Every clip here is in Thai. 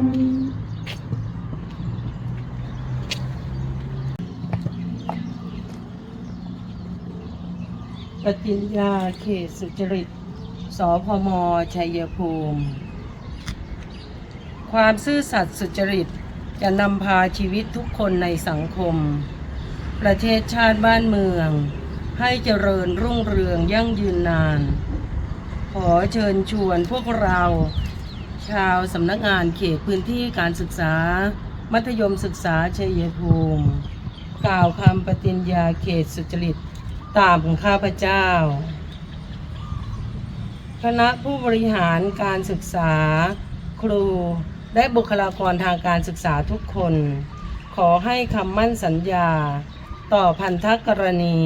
ปฏิญญาเขตสุจริต สพม ชัยภูมิ ความซื่อสัตย์สุจริตจะนำพาชีวิตทุกคนในสังคม ประเทศชาติบ้านเมือง ให้เจริญรุ่งเรืองยั่งยืนนาน ขอเชิญชวนพวกเรา ชาวสำนักงานเขตพื้นที่การศึกษา มัธยมศึกษาชัยภูมิ กล่าวคำปฏิญญาเขตสุจริตตามข้าพเจ้า คณะผู้บริหารการศึกษา ครูและบุคลากรทางการศึกษาทุกคน ขอให้คำมั่นสัญญา ต่อพันธกรณี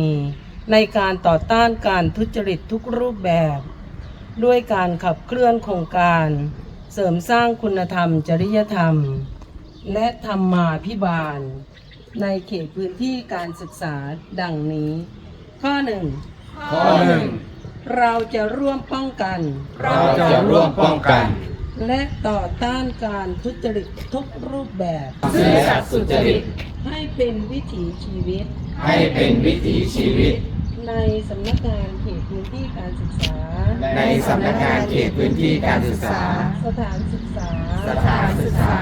ในการต่อต้านการทุจริตทุกรูปแบบ ด้วยการขับเคลื่อนโครงการ เสริมสร้างคุณธรรม จริยธรรม และธรรมาพิบาล ในเขตพื้นที่การศึกษาดังนี้ ข้อหนึ่งข้อหนึ่งเราจะร่วมป้องกัน เราจะร่วมป้องกัน และต่อต้านการทุจริตทุกรูปแบบซื่อสัตย์สุจริตให้เป็นวิถีชีวิต ให้เป็นวิถีชีวิต ในสำนักงานเขตพื้นที่การศึกษา ในสำนักงานเขตพื้นที่การศึกษา สถานศึกษา สถานศึกษา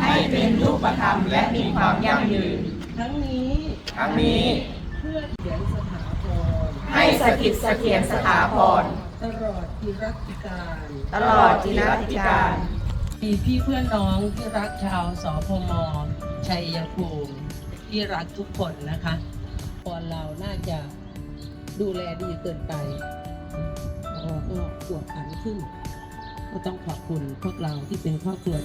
ให้เป็นรูปธรรมและมีความยั่งยืน ทั้งนี้ทั้งนี้เพื่อเขียนสถาพรให้สถิตเสถียรสถาพรตลอดที่รัติการ ตลอดจิรัติการมีพี่เพื่อนน้องที่รักชาวสพมชัยภูมิที่รักทุกคนนะคะ คนเราน่าจะดูแลดีเกินไปเราก็ปวดขันขึ้น ก็ต้องขอบคุณพวกเราที่เป็นครอบครัว